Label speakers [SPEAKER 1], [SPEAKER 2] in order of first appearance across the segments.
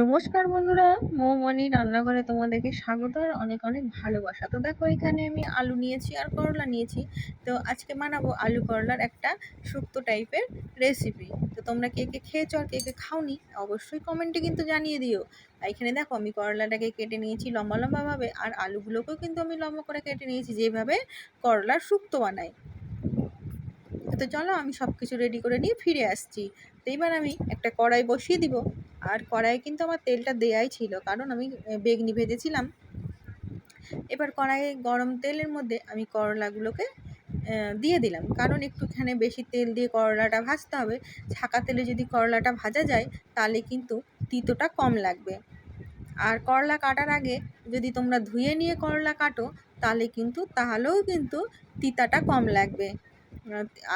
[SPEAKER 1] নমস্কার বন্ধুরা মৌমনি রান্নাঘরে তোমাদেরকে স্বাগত আর অনেক অনেক ভালোবাসা। তো দেখো, এখানে আমি আলু নিয়েছি আর করলা নিয়েছি। তো আজকে বানাবো আলু করলার একটা শুক্তো টাইপের রেসিপি তো তোমরা কে কে খেয়েছো আর কে কে খাওনি, অবশ্যই কমেন্টে কিন্তু জানিয়ে দিও। এখানে দেখো, আমি করলাটাকে কেটে নিয়েছি লম্বা লম্বাভাবে আর আলুগুলোকেও কিন্তু আমি লম্বা করে কেটে নিয়েছি যেভাবে করলার শুক্তো বানাই। তো চলো, আমি সব কিছু রেডি করে নিয়ে ফিরে আসছি। তো এবার আমি একটা কড়াই বসিয়ে দিব। আর কড়াইয়ে কিন্তু আমার তেলটা দেয়াই ছিল, কারণ আমি বেগনি ভেজেছিলাম। এবার কড়াইয়ে গরম তেলের মধ্যে আমি করলাগুলোকে দিয়ে দিলাম। কারণ একটুখানি বেশি তেল দিয়ে করলাটা ভাজতে হবে। ছাকা তেলে যদি করলাটা ভাজা যায়, তাহলে কিন্তু তিতোটা কম লাগবে। আর করলা কাটার আগে যদি তোমরা ধুয়ে নিয়ে করলা কাটো, তাহলে কিন্তু, তাহলেও কিন্তু তিতাটা কম লাগবে।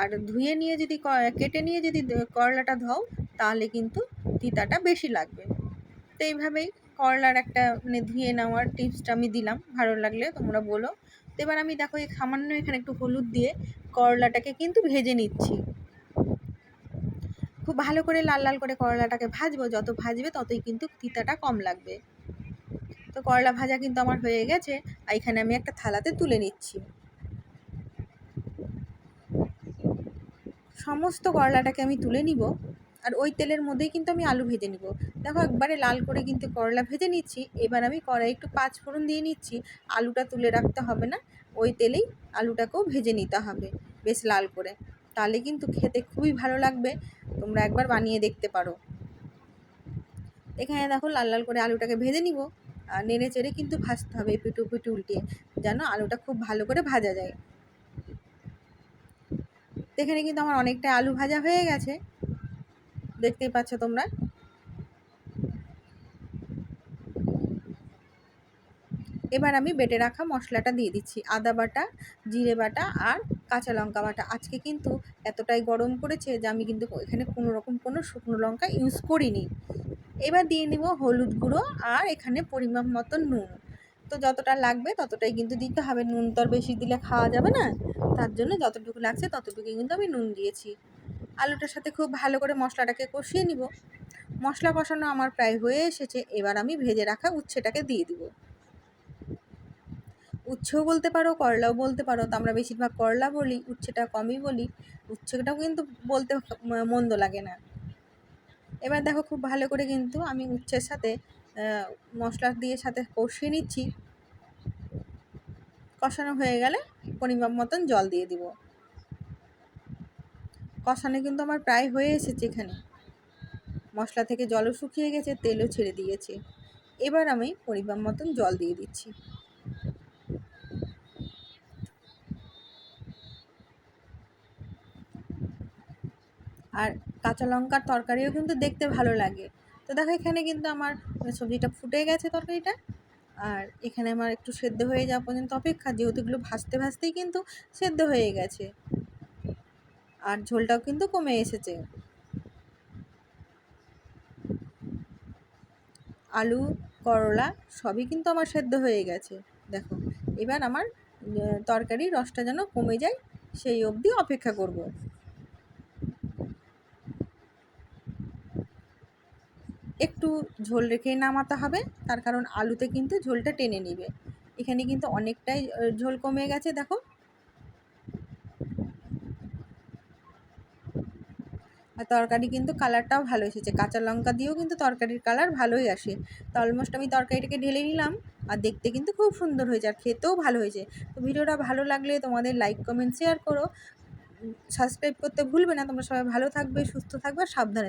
[SPEAKER 1] আর ধুয়ে নিয়ে যদি কেটে নিয়ে যদি করলাটা ধোও, তাহলে কিন্তু তিতাটা বেশি লাগবে। তো এইভাবেই করলার একটা মানে ধুয়ে নেওয়ার টিপসটা আমি দিলাম। ভালো লাগলে তোমরা বলো। তো এবার আমি দেখো, এই সামান্য এখানে একটু হলুদ দিয়ে করলাটাকে কিন্তু ভেজে নিচ্ছি। খুব ভালো করে লাল লাল করে করলাটাকে ভাজবো। যত ভাজবে ততই কিন্তু তিতাটা কম লাগবে। তো করলা ভাজা কিন্তু আমার হয়ে গেছে। আর এখানে আমি একটা থালাতে তুলে নিচ্ছি। সমস্ত করলাটাকে আমি তুলে নিব আর ওই তেলের মধ্যেই কিন্তু আমি আলু ভেজে নিব। দেখো একবারে লাল করে কিন্তু করলা ভেজে নিচ্ছি, এবার আমি কড়াই একটু পাঁচ ফোড়ন দিয়ে নিচ্ছি। আলুটা তুলে রাখতে হবে না, ওই তেলেই আলুটাকেও ভেজে নিতে হবে বেশ লাল করে। তাহলে কিন্তু খেতে খুবই ভালো লাগবে, তোমরা একবার বানিয়ে দেখতে পারো। এখানে দেখো লাল লাল করে আলুটাকে ভেজে নিব। আর নেড়ে চেড়ে কিন্তু ভাজতে হবে, পিটু পিটু উল্টিয়ে, যেন আলুটা খুব ভালো করে ভাজা যায়। এখানে কিন্তু আমার অনেকটা আলু ভাজা হয়ে গেছে। দেখতেই পাচ্ছ তোমরা। এবার আমি বেটে রাখা মশলাটা দিয়ে দিচ্ছি। আদা বাটা, জিরে বাটা আর কাঁচা লঙ্কা বাটা। আজকে কিন্তু এতটাই গরম করেছে যে আমি কিন্তু এখানে কোনো রকম কোনো শুকনো লঙ্কা ইউজ করিনি। এবার দিয়ে নিব হলুদ গুঁড়ো আর এখানে পরিমাপ মতো নুন। তো যতটা লাগবে ততটাই কিন্তু দিতে হবে। নুন তো আর বেশি দিলে খাওয়া যাবে না। তার জন্য যতটুকু লাগছে ততটুকুই কিন্তু আমি নুন দিয়েছি। আলুটার সাথে খুব ভালো করে মশলাটাকে কষিয়ে নিব। মশলা কষানো আমার প্রায় হয়ে এসেছে। এবার আমি ভেজে রাখা উচ্ছেটাকে দিয়ে দিব। উচ্ছেও বলতে পারো, করলাও বলতে পারো। তো আমরা বেশিরভাগ করলা বলি, উচ্ছেটা কমই বলি। উচ্ছেটাও কিন্তু বলতে মন্দ লাগে না। এবার দেখো খুব ভালো করে কিন্তু আমি উচ্ছের সাথে মশলা দিয়ে সাথে কষিয়ে নিচ্ছি। কষানো হয়ে গেলে পরিমাপ মতন জল দিয়ে দিব। কষানো কিন্তু আমার প্রায় হয়ে এসেছে এখানে। মশলা থেকে জলও শুকিয়ে গেছে, তেলও ছেড়ে দিয়েছে। এবার আমি পরিমাপ মতন জল দিয়ে দিচ্ছি। আর কাঁচা লঙ্কার তরকারিও কিন্তু দেখতে ভালো লাগে। তো দেখো এখানে কিন্তু আমার সবজিটা ফুটে গেছে তরকারিটা। আর এখানে আমার একটু সেদ্ধ হয়ে যাওয়া পর্যন্ত অপেক্ষা, যেহেতু এগুলো ভাজতে ভাজতেই কিন্তু সেদ্ধ হয়ে গেছে। আর ঝোলটাও কিন্তু কমে এসেছে। আলু, করলা সবই কিন্তু আমার সেদ্ধ হয়ে গেছে। দেখো, এবার আমার তরকারি রসটা যেন কমে যায়, সেই অবধি অপেক্ষা করব। একটু ঝোল রেখেই নামাতে হবে। তার কারণ আলুতে কিন্তু ঝোলটা টেনে নেবে। এখানে কিন্তু অনেকটাই ঝোল কমে গেছে, দেখো। আর তরকারি কিন্তু কালারটাও ভালো এসেছে। কাঁচা লঙ্কা দিয়েও কিন্তু তরকারির কালার ভালোই আসে। তো অলমোস্ট আমি তরকারিটাকে ঢেলে নিলাম। আর দেখতে কিন্তু খুব সুন্দর হয়েছে আর খেতেও ভালো হয়েছে। তো ভিডিওটা ভালো লাগলে তোমাদের লাইক কমেন্ট শেয়ার করো। সাবস্ক্রাইব করতে ভুলবে না। তোমরা সবাই ভালো থাকবে, সুস্থ থাকবে সাবধানে